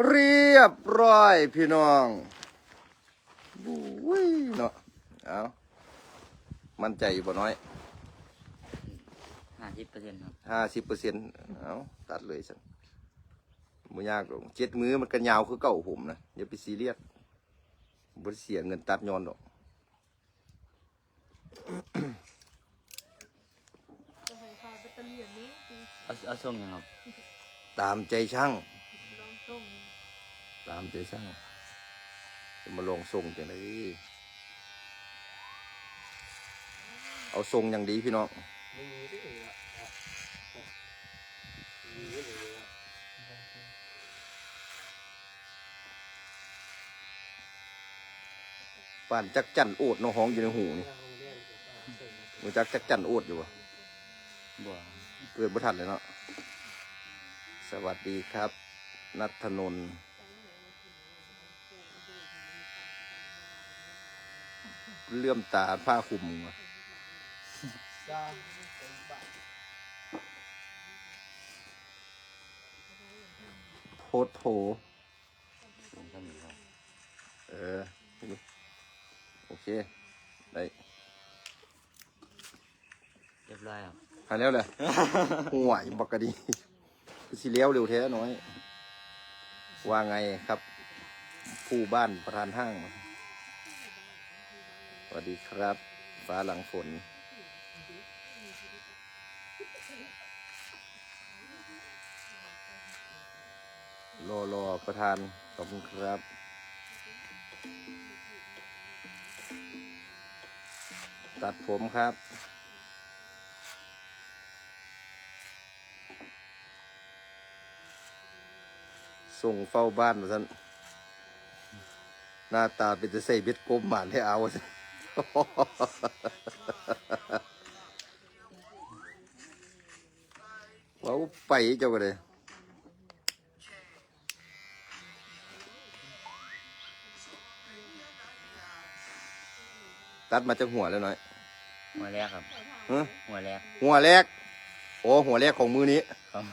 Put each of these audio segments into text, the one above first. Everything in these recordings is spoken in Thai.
เรียบร้อยพี่น้องบุ้ยเนาะเอามั่นใจอยู่บ่น้อยห้าสิบเปอร์เซ็นต์ครับห้าสิบเปอร์เซ็นต์เอาตัดเลยสันบ่ยากหรอกเจ็ดมือมันกันยาวคือเก่าผมนะอย่าไปซีเรียสบ่ได้เสียเงินตัดย้อนดอกจะให้ค่าแบตเตอรี่อันนี้คือเอาเอาส่งยังครับ ตามใจช่างลองส่ง ตามใจช่างจะมาลงทรงจังไดเอาทรงอย่างดีพี่น้องป่านจักจันโอดน้องห้องอยู่ในหูนี่มันจักจักจันโอดอยู่วะบ่เกิดบ่ทันเลยเนาะสวัสดีครับ นัทธนนท์ เลื่อมตาผ้าคลุมโพดโผเออ โอเค ได้เรียบร้อยครับหายแล้วเลยห่วยบักกะดีสิเลี้ยวเร็วแท้น้อย ว่าไงครับ ผู้บ้านประธานห้าง วัสดีครับ ฟ้าหลังฝน รอรอประธาน ขอบคุณครับ ตัดผมครับ ส่งเฝ้าบ้านมาสันหน้าตาเป็นจะใส่เบ็ดกลมหมานให้เอาว่าซั่น ว้าวไปเจ้าก็เลยตัดมาจากหัวแล้วหน่อย หัวแรกครับ ฮะ หัวแรก หัวแรก โอ้ หัวแรกของมือนี้ของ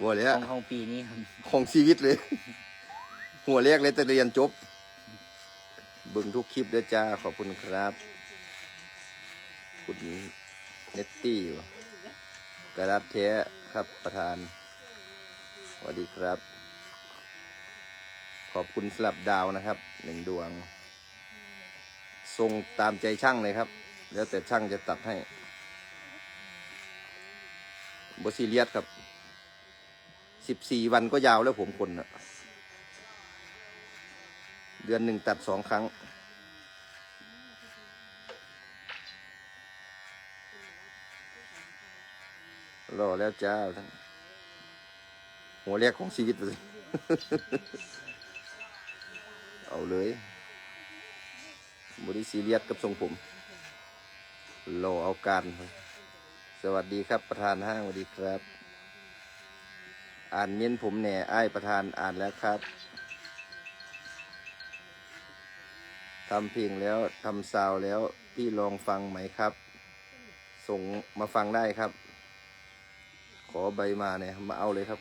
หัวแรขกองของปีนี้ครับของชีวิตเลย หัวแรกเลยแต่เรียนจบ เบึงทุกคลิปด้วยจ้า ขอบคุณครับคุณเนตตี้กระดับแท้ครับประธาน สวัสดีครับ ขอบคุณสลับดาวนะครับหนึ่งดวง ทรงตามใจช่างเลยครับ แล้วแต่ช่างจะตัดให้บซีเรียสครับสิบสี่วันก็ยาวแล้วผมคนนะ เดือนหนึ่งตัดสองครั้ง รอแล้วจ้าท่านหัวแรกของชีวิตเลยเอาเลยบริซีเรียสกับทรงผมรอเอาการ สวัสดีครับประธานห้างสวัสดีครับ อ่านเม้นผมแหน่ไอ้ายประธานอ่านแล้วครับ ทำเพลงแล้วทำซาวแล้ว พี่ลองฟังไหมครับ ส่งมาฟังได้ครับ ขอใบมาเนี่ยมาเอาเลยครับ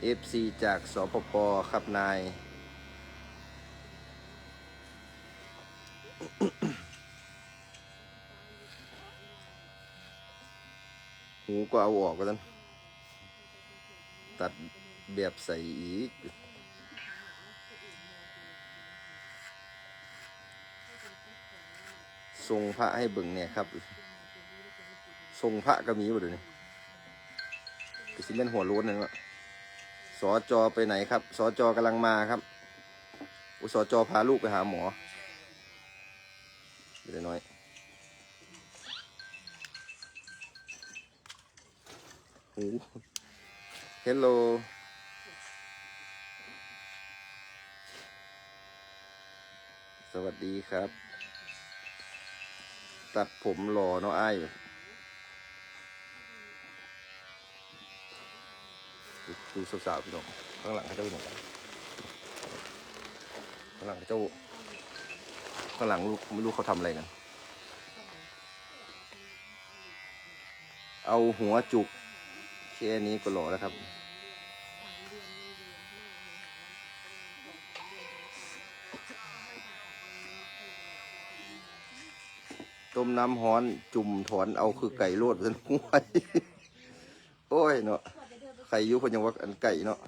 เอฟซีจากสปปครับนาย หูก็เอาออกก็นั้น ตัดแบบใส่อีก ทรงพระให้เบิ่งเนี่ยครับ ทรงพระก็มีบ่เดี๋ยวนี้ก็สิเป็นหัวล้นนั่นแหละสอจอไปไหนครับ สอจอกำลังมาครับ อุสอจอพาลูกไปหาหมอเดี๋ยวน้อยหูเฮลโลสวัสดีครับ ตัดผมหล่อเนาะไอ้ดูสาวๆพี่น้องข้างหลังเขาเจ้าอยู่ไหนกันข้างหลังเขาเจ้าข้างหลังลูกไม่รู้เขาทำอะไรกัน เอาหัวจุก แค่นี้ก็หล่อแล้วครับ ต้มน้ำฮ้อนจุ่มถอนเอาคือไก่โลดเป็นหวยโอ้ยเนาะใครอยุคนยังว่าอันไก่เนาะ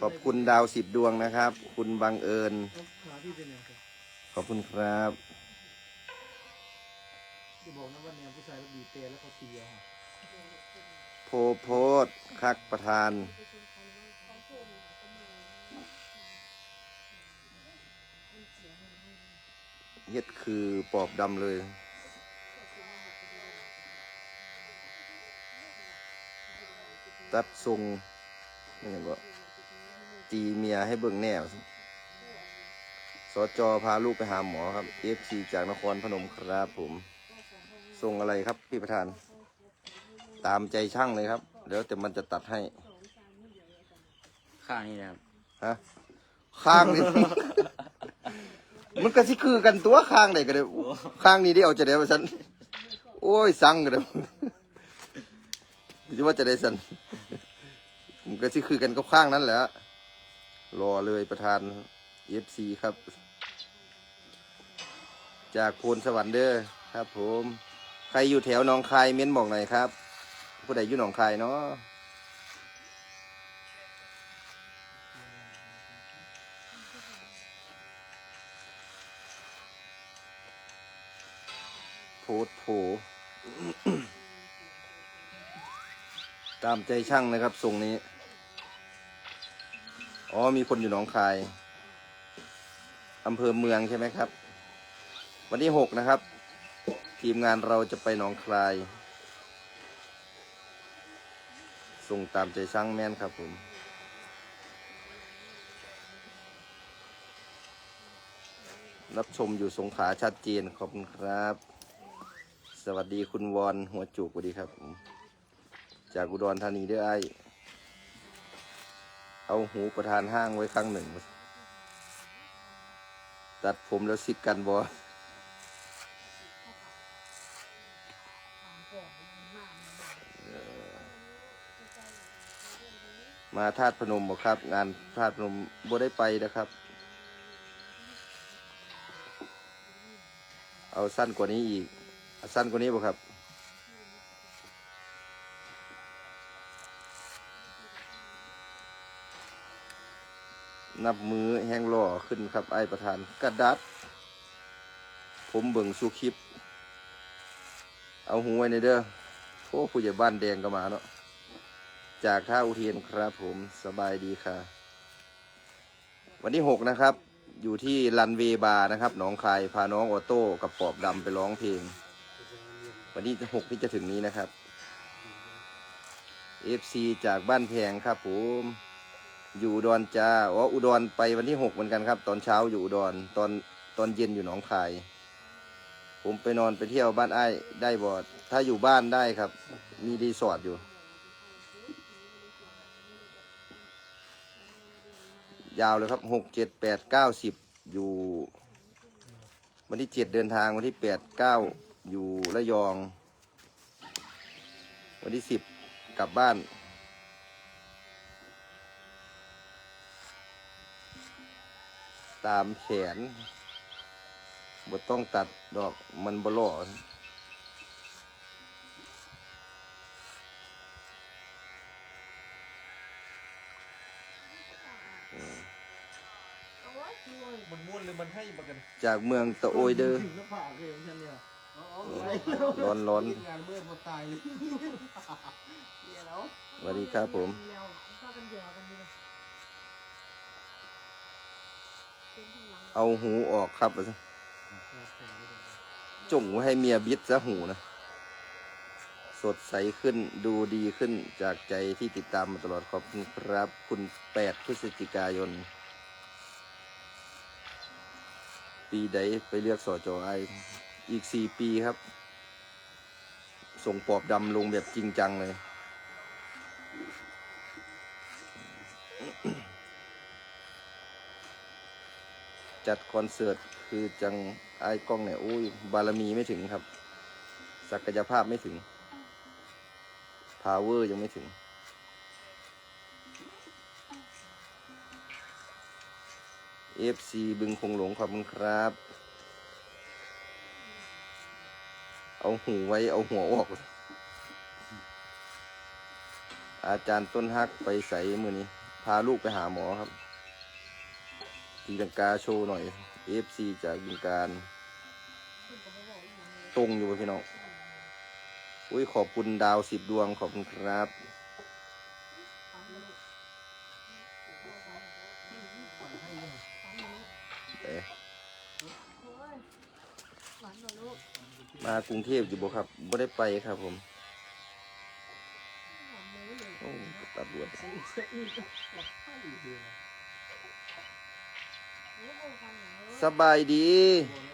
ขอบคุณดาวสิบดวงนะครับ คุณบังเอิญขาพี่เป็นขอบคุณครับจะบอกนะว่าแนวผู้ชายก็บีเตแล้วเขาตีเอาฮะ โพโพดคักประธานเฮ็ดคือปอบดำเลย ตัดทรงนี่ยังก็ตีเมียให้เบิ่งแนวสจพาลูกไปหาหมอครับ FC จากนครพนมครับผมทรงอะไรครับพี่ประธาน ตามใจช่างเลยครับ เดี๋ยวแต่มันจะตัดให้ ข้างนี้นะครับ ฮะ ข้างนี่ มันก็สิคือกันตัวข้างไหนก็ได้ข้างนี้ได้เอาจะได้ว่าฉันโอ้ยสั่งก็ได้จะว่าจะได้สันมันก็สิคือกันกับข้างนั้นแหละรอเลยประธานเอฟซีครับ จากโพนสวรรค์เด้อครับผม ใครอยู่แถวหนองคายเม้นบอกหน่อยครับ ผู้ใดอยู่หนองคายเนาะโพดโผตามใจช่างนะครับทรงนี้ อ๋อ มีคนอยู่หนองคายอำเภอเมืองใช่ไหมครับ วันที่หกนะครับ ทีมงานเราจะไปหนองคาย ส่งตามใจช่างแม่นครับผมรับชมอยู่สงขลาชัดเจนขอบคุณครับ สวัสดีคุณวอนหัวจุกสวัสดีครับ จากอุดรธานีด้อไอเอาหูประธานห้างไว้ข้างหนึ่ง ตัดผมแล้วสิกกันบอ มาธาตุพนมบ่ครับ งานธาตุพนมบ่ได้ไปนะครับ เอาสั้นกว่านี้อีกอสั้นกว่านี้บ่ครับนับมือแห้งล่อขึ้นครับไอประธานกระดัด ผมเบิ่งสู้คลิป เอาหูไว้ในเด้อโอ้ผู้ใหญ่บ้านแดงก็มาเนาะ จากท่าอุเทนครับผมสบายดีค่ะ วันที่หกนะครับ อยู่ที่รันเวบาร์นะครับหนองคายพาน้องออโต้กับปอบดำไปร้องเพลง วันที่หกที่จะถึงนี้นะครับ FC จากบ้านแพงครับผมอยู่อุดรจ้าอ๋ออุดรไปวันที่หกเหมือนกันครับ ตอนเช้าอยู่อุดรตอนตอนเย็นอยู่หนองคาย ผมไปนอนไปเที่ยวบ้านไอ้ได้บอดถ้าอยู่บ้านได้ครับ มีรีสอร์ทอยู่ ยาวเลยครับหกเจ็ดแปดเก้าสิบอยู่ วันที่เจ็ดเดินทางวันที่แปดเก้าอยู่ระยอง วันที่สิบกลับบ้าน ตามแขนบ่ต้องตัดดอกมันบล่อ มันม้วนหรือมันให้ประกัน จากเมืองตะโอยเด้อถึงหน้าผากเลยของฉันเนี่ยร้อนร้อนงานเมื่อพอตายเลยสวัสดีครับผมแล้วก็กันเดียวกันดีเลยเป็นข้างหลังเอาหูออกครับจงไว้ให้เมียบิดซะหูนะ สดใสขึ้นดูดีขึ้นจากใจที่ติดตามมาตลอดขอบคุณครับ คุณแปดพฤศจิกายน ปีใดไปเลือกสอจอไออีกสี่ปีครับ ส่งปอบดำลงแบบจริงจังเลย จัดคอนเสิร์ตคือจังไอ้กล้องเนี่ยอุ้ยบารมีไม่ถึงครับ ศักยภาพไม่ถึง power ยังไม่ถึง FC บึงคงหลงขอบคุณครับ เอาหูไว้เอาหัวออก อาจารย์ต้นฮักไปใส่มือนี้ พาลูกไปหาหมอครับตีลังกาโชว์หน่อย FC จากบึงการตรงอยู่พี่น้องอุ้ยขอบคุณดาวสิบดวงขอบคุณครับ เอ๊ะ หวานหน่อยลูก มากรุงเทพอยู่บ่ครับบ่ได้ไปครับผมโอ้ตัดรวดสบายดี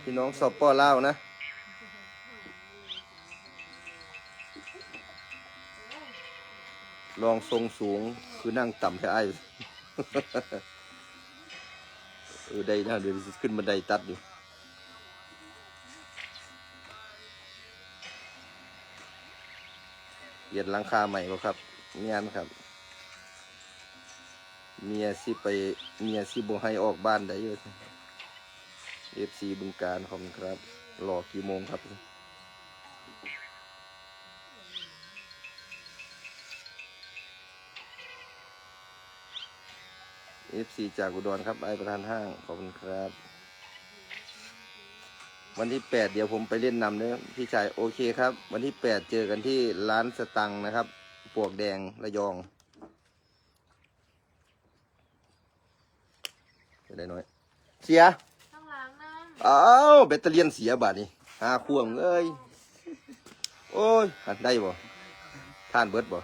พี่น้องสอบป้อเล่านะลองทรงสูงคือนั่งต่ำแค่ไอ้เออได้นะเดี๋ยวขึ้นบันไดตัดอยู่ เปลี่ยนหลังคาใหม่บ่ครับเมียนครับ เมียสิไปเมียสิบ่ให้ออกบ้านได้เยอะเอฟซีบึงการขอบคุณครับรอกี่โมงครับเอฟซีจากอุดรครับไอประธานห้างขอบคุณครับ วันที่แปดเดี๋ยวผมไปเล่นนำเนื้อพี่ชายโอเคครับ วันที่แปดเจอกันที่ร้านสตังค์นะครับปวกแดงระยองจะได้น้อย เสียข้างหลังนั่งอ้าวแบตเตอรี่ยนเสียบาทนี่หาควงเอ้ยโอ้ยหัดได้บ่ท่านเบิดบ่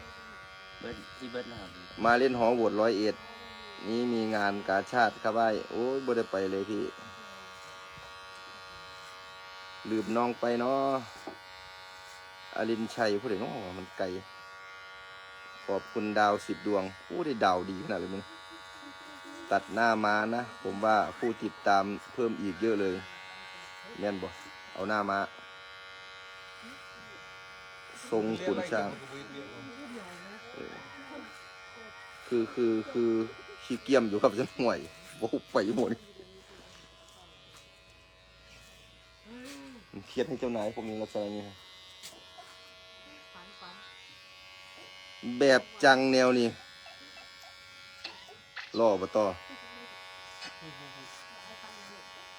เบิร์ดที่เบิร์ดนะครับมาเล่นหอโหวตร้อยเอ็ดนี่มีงานกาชาติครับไอ้โอ้ยบ่ได้ไปเลยพี่ ลืมน้องไปเนาะอลินชัยผู้ใดน้องมันไกล ขอบคุณดาวสิบดวง ผู้ได้ดาวดีขนาดเลยมึง ตัดหน้ามานะ ผมว่าผู้ติดตามเพิ่มอีกเยอะเลย แม่นบ่เอาหน้ามา ทรงขุนช้าง คือคือคือขี้เกียมอยู่ครับจังหวยโอ้ไปหมดมันเค รียดให้เจ้านายผมมีลักษณะนี้ครับฝันฝันแบบจังแนวนี้ล่อบต่อ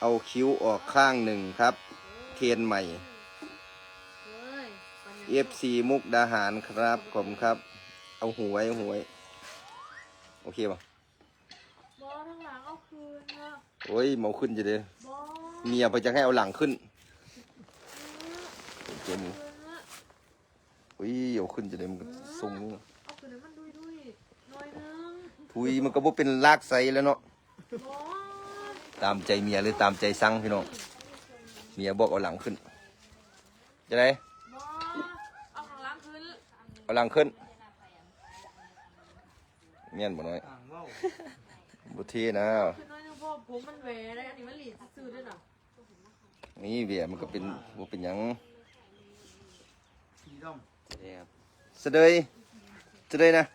เอาคิ้วออกข้างหนึ่งครับเทียนใหม่ เฮ้ยฝันอย่าง FC มุกดาหารครับขอบคุณครับ เอาหวยเอาหวย โอเคป่ะบอข้างหลังเอาคืนนะโอ้ยเมาขึ้นจะเด้อบอเมียไปจะให้เอาหลังขึ้น เจมคืนนะอุ้ยเอาขึ้นจะได้มันก็ทรงนี้เอาคืนให้มันดุยดุยหน่อยนึงทุยมันก็บ่เป็นลากไซแล้วเนาะ บอตามใจเมียหรือตามใจสั่งพี่น้อง เมียบอกเอาหลังขึ้น จะได้บอเอาข้างหลังคืนเอาหลังขึ้นเมียนบ่น้อยต่างเว่าบ่เทนะคืนน้อยนึงพ่อผมมันแหวได้อันนี้มันหลีดซื้อด้วยนะนี่เบียมันก็เป็นบ่เป็นหยัง สีดเดี๋ยวครับเสะเดยเสะเดยนะ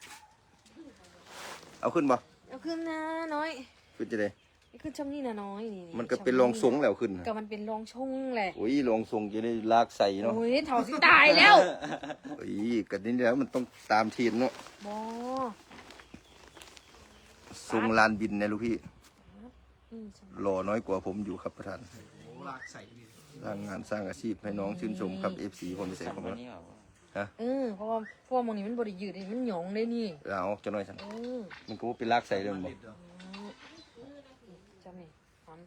เอาขึ้นบ่เอาขึ้นนะน้อย ขึ้นจะได้เอาขึ้นช่องนี้นะน้อยนี่มันก็เป็นรองทรงแล้วขึ้นก็มันเป็นรองช่องแหละโอ้ยรองทรงจะได้ลากใส่เนาะโอ้ยเถาสิตายแล้วโอ้ยก็นี่แล้วมันต้องตามทีมเนาะบอทรงลานบินนะลูกพี่อืมหล่อน้อยกว่าผมอยู่ครับประธานำโอ้ลากใส่นี่สร้างงานสร้างอาชีพให้น้องชื่นชมครับ FC คนพิเศษสั่งของวันเรา นี้เหรอเออเพราะว่าเพราะว่ามองนี้มันบริยืดนี่มันหยองได้นี่เอาจะน้อยสั่นเออมันก็บ่เป็นลากใส่เรื่องบ่จำนี่ฟัน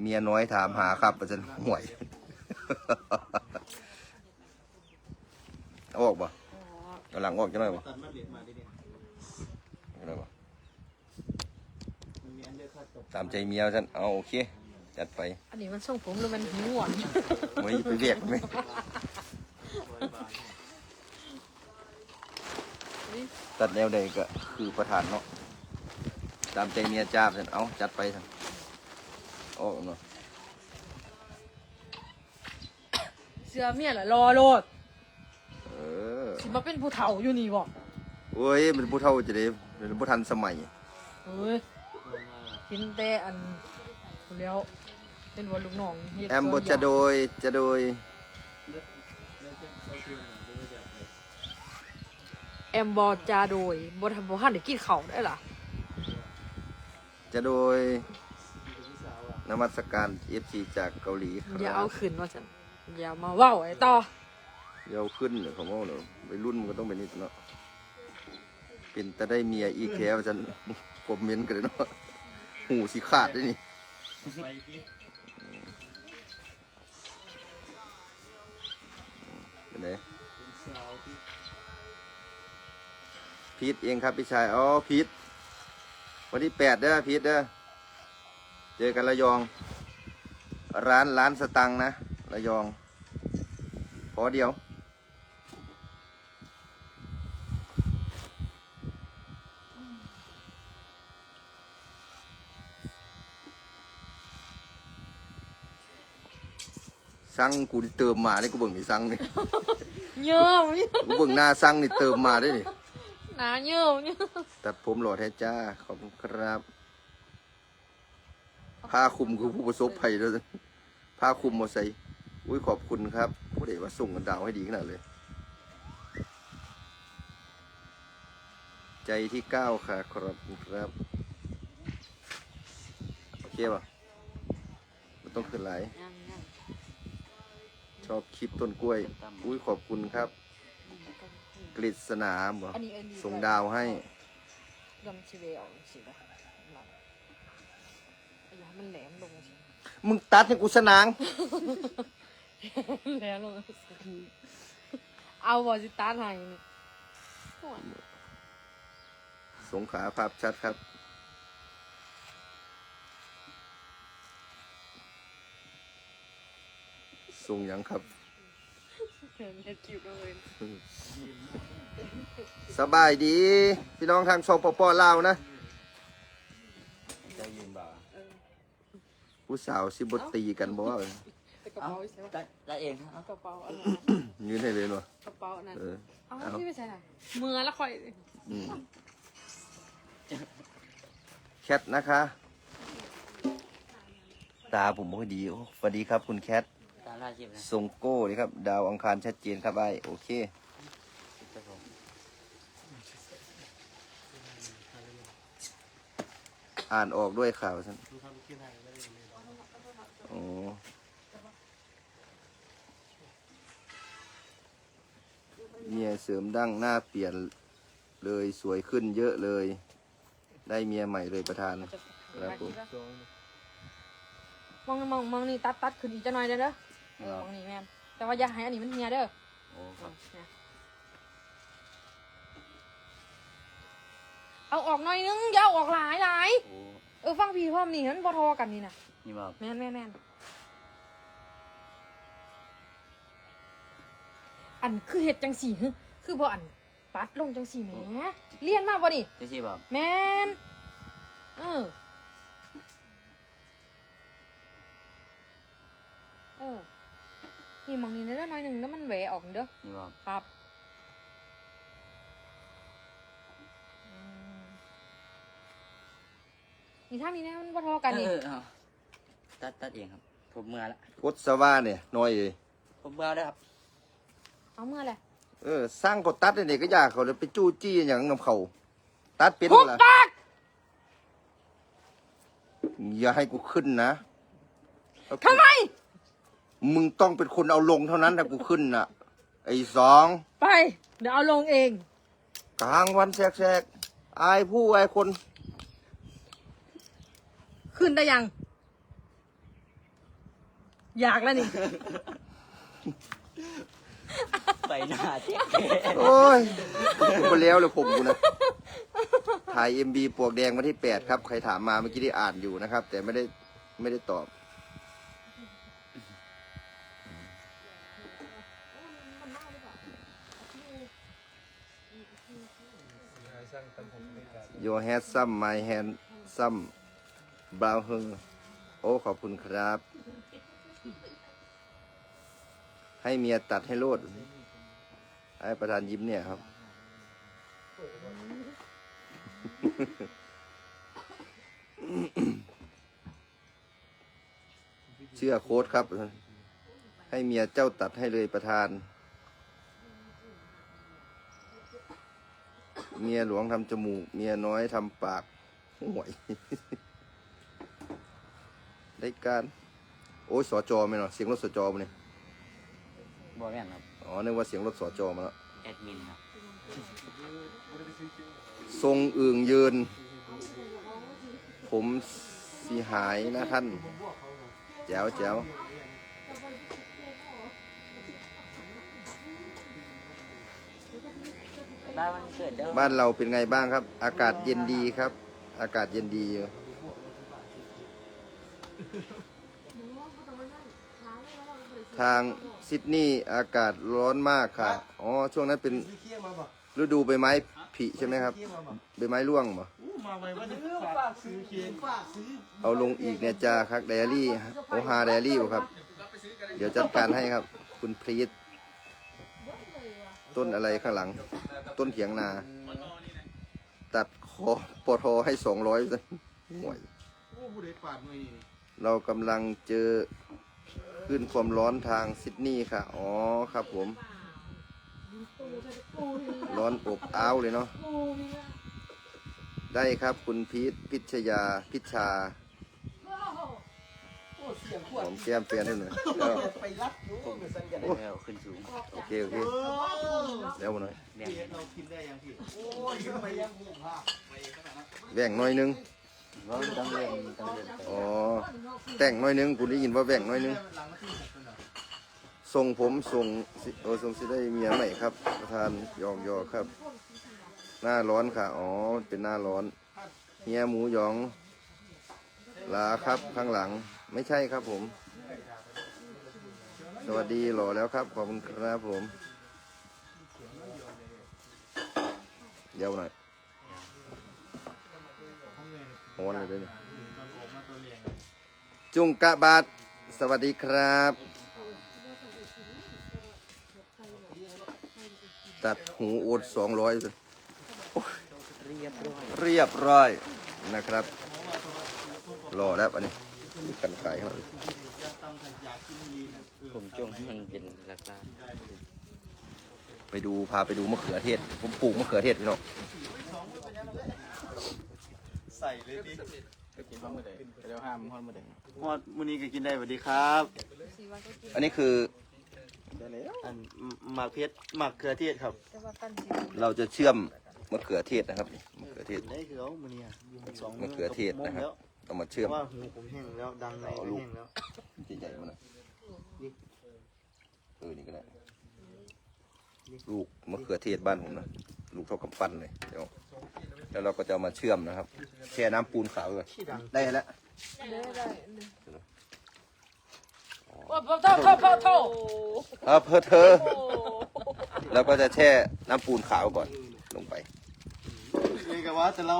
เมียน้อยถามหาครับอาจารย์ห่วย เอาออกบ่อ๋อเอาหลังออกจะน้อยบ่ตัดมาเด็ดมาดิเนี่ยเอาได้บ่มันมีอันเดอร์คัตกับตามใจเมียฉันเอาโอเค จัดไปอันนี้มันส่งผมหรือมันหิวอะไว้ไปเรียกไหม ตัดแนวใดก็คือประธานเนาะตามใจเมียจ้าฉันเอาจัดไปฉันออกเนาะเสื้อเมียละรอโลดเออสิมาเป็นผู้เฒ่าอยู่นี่บ่โอ้ยมันผู้เฒ่าจะได้เป็นผู้ทันสมัยเฮ้ยกินแต่อันแล้วเป็นว่าลูกน้องเฮ็ดแอมบตัวจะโดยจะโดย แอมบอจาโดยบ่ทันบ่ทันได้กินข้าวได้ล่ะ จะโดยนมัสการเอฟซีจากเกาหลีคอย่ารัเอาบขึ้นว่าซั่นอย่ามาเว้าไอ้ต่อเดี๋ยวขึ้นเดี๋ยวเขาบอกเนาะไปรุ่นมันก็ต้องเป็นนิดเนาะเป็นแต่ได้เมียอีแคว่าฉันคอมเมนต์กันเลยเนาะหูสิขาดด้วยนี่ไปที่เป็นไงเป็นสาวที่ พีทเองครับพี่ชาย อ๋อพีทวันที่แปดเด้อพีทเด้อ เจอกันระยอง ร้านร้านสตังค์นะ ระยอง พอเดียว สั่งกูนี่เติมมาได้กูเบิ่งนี่สั่งนี่ เยิ่มเยิ่มกูเบิ่งหน้าสั่งนี่เติมมาได้นี่ หนาเยิ่มเยิ่มตัดผมหล่อแท้จ้า ขอบคุณครับ ผ้าคลุมคือผู้ประสบภัยด้วยผ้าคลุมมาใส่อุ้ยขอบคุณครับ ผู้ใดว่าส่งกันดาวให้ดีขนาดเลย ใจที่เก้าค่ะ ขอบคุณครับ โอเคป่ะมันต้องขึ้นไหลายยังยัง ชอบคลิปต้นกล้วย อุ้ยขอบคุณครับ กฤษณาบ่อันนี้อันนี้ส่งดาวให้ยำชิเวลสิบ่ไอ้ยามันแหลมลงสิมึงตัดให้กูสนางแหลมลงเอาบ่สิตาให้นี่โอ้ยสงขลาภาพชัดครับส่งหยังครับ เฮ็ดคิวเลยสบายดี พี่น้องทางสปปลาวนะจะยืนบ่าผู้สาวสิบตีกันบ่ว่าแต่กระเป๋าใช่ปะได้ได้เองครับกระเป๋าอันนั้นยืนให้เลยเนาะกระเป๋าอันนั้นเออเอาเอาที่ไปใส่ไหนมือแล้วค่อยอืมแคทนะคะ ตาผมไม่ค่อยดีโอ้สวัสดีครับคุณแคท ตามล่าชีพนะทรงโก้นี่ครับ ดาวอังคารชัดเจนครับไอ้โอเค ครับผมอ่านออกด้วยข่าวฉันดูทำที่ไหนไม่ได้เลยโอ้เมียเสริมดั้งหน้าเปลี่ยนเลยสวยขึ้นเยอะเลย ได้เมียใหม่เลยประธานครับผม มองมองมองนี่ตัดตัดขึ้นอีกจะหน่อยเด้อเด้อ มองนี่แม่นแต่ว่าอย่าให้อันนี้มันเฮียเด้อโอ้ครับเนี่ยเอาออกหน่อยนึงอย่าเอาออกหลายหลายโอ้เออฟังพี่พร้อมนี่มันบ่ทอกันนี่นะนี่บ่าแม่นแม่นแม่นอันคือเห็ดจังสี่หึคือบ่อันปัดลงจังสี่แหมเรียนมาบ่นี่จะชีบ่าแม่นเออเออ นี่มองนี่เด้อหน่อยหนึ่งแล้วมันแหวออกเด้อนี่บ่าครับอืมนี่ถ้ามีแน่มันบ่ทอกันนี่เออเอาตัดตัดเองครับ ผมเมื่อละกดสว่า เนี่ยน้อยเลยผมเมื่อแล้วครับ เอาเมื่อแหละเออสร้างกดตัดเนี่ยก็อยากเขาเลยไปจู้จี้อย่างนำเขาตัดเป็นทุบล่ะปากอย่าให้กูขึ้นนะ ทำไม มึงต้องเป็นคนเอาลงเท่านั้นถ้ากูขึ้นน่ะ ไอ้สองไป เดี๋ยวเอาลงเอง กลางวันแสกๆอายผู้อายคน ขึ้นได้ยัง อยากแล้วนี่ ไปหน้าเจ๊โอ้ยกูไปแล้วเลยผมกูนะ ถ่ายเอ็มบีปลวกแดงวันที่แปดครับ ใครถามมาเมื่อกี้ได้อ่านอยู่นะครับ แต่ไม่ได้ไม่ได้ตอบ สร้างตันผมไม่กล้า Your hand some my hand some brown her โอ้ ขอบคุณครับ ให้เมียตัดให้โลด ให้ประธานยิ้มเนี่ยครับ เชื่อโค้ดครับ ให้เมียเจ้าตัดให้เลยประธาน เมียหลวงทำจมูก เมียน้อยทำปากห่วยได้การ โอ้ยสอจอไหมเนาะเสียงรถสอจอมาเนี่ยบอแม่นครับ อ๋อนึกว่าเสียงรถสอจอมาแล้วแอดมินครับทรงอึ่งยืน ผมสีหายนะท่าน แจ๋วแจ๋ว บ้านวันเกิดเด้อบ้านเราเป็นไงบ้างครับ อากาศเย็นดีครับ อากาศเย็นดีอยู่ทางซิดนีย์อากาศร้อนมากค่ะ อ๋อ ช่วงนั้นเป็นซื้อเคี่ยมาบ่ฤดูใบไม้ผลิใช่ไหมครับเคี่ยมาบ่ใบไม้ร่วงบ่อู้มาไว้ว่าจะฝากซื้อเคี่ยฝากซื้อเอาลงอีกเนี่ยจ้าครับไดอารี่โอฮาไดอารี่บ่ครับ เดี๋ยวจัดการให้ครับ คุณพรีต ต้นอะไรข้างหลัง ต้นเถียงนา ตัดคอปทอให้สองร้อยห่วย โอ้ผู้ใดปาดหน่อยนี่เรากำลังเจอขึ้นความร้อนทางซิดนีย์ค่ะ อ๋อครับผม ร้อนอบอ้าวเลยเนาะ ได้ครับคุณพีทพิชยาพิชา โอ้เสียงขหวดอมแก้มเปลี่ยนให้หน่อยแล้วไปรับอยู่เหมือนสันกันได้แล้วขึ้นสูงโอเคโอเคโอ้แล้วมาหน่อยแบ่งเพียเรากินได้ยังพี่โอ้ยทำไมยังหูผ้าแบ่งหน่อยนึงว่าต้องเรียนต้องเรียนไปอ๋อแต่งหน่อยนึงคุณได้ยินว่าแบ่งหน่อยนึงหลังมาที่หกกันเหรอส่งผมส่งสิโอส่งสิได้เมียใหม่ครับประธานยองยอครับ หน้าร้อนค่ะอ๋อเป็นหน้าร้อนเฮียหมูหยองลาครับข้างหลัง ไม่ใช่ครับผม สวัสดีหล่อแล้วครับ ขอบคุณครับผม เดี๋ยวหน่อยโอนเลยด้วยจุงกะบาทสวัสดีครับ ตัดหูโอนสองร้อยเรียบร้อยเรียบร้อยนะครับ รอแล้วอันนี้ กันไก่ครับผมจงให้มันเป็นราคาไปดูพาไปดูมะเขือเทศ ผมปลูกมะเขือเทศพี่น้องใส่เลยดิกินข้าวมือเด็กเดี๋ยวห้ามข้าวมือเด็กฮอดมื้อนี้ก็กินได้สวัสดีครับ อันนี้คืออันหมักเพชรหมักเกลือเทศครับ เราจะเชื่อมมะเขือเทศนะครับนี่มะเขือเทศได้คือเอามื้อนี้สองมะเขือเทศนะครับ เอามาเชื่อมว่าหูผมแห้งแล้วดังในก็แห้งแล้วใหญ่ๆมาหน่อยเออนี่ก็ได้ลูกมะเขือเทศบ้านผมนะลูกเท่ากำปั้นเลยเดี๋ยวแล้วเราก็จะเอามาเชื่อมนะครับ แช่น้ำปูนขาวเลยที่ดังได้แล้วโอ้โหเท่าเท่าเท่าเท่าเออเพอเธอแล้วก็จะแช่น้ำปูนขาวก่อนลงไปเลยกับว่าแต่เรา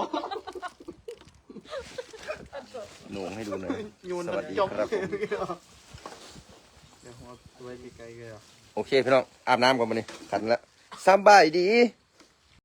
หนูให้ดูหน่อยโยนสวัสดีจบครับผมเดี๋ยวหัวไว้ไกลๆเลยอะโอเคพี่น้องอาบน้ำก่อนมานี่ขันละสำบายดี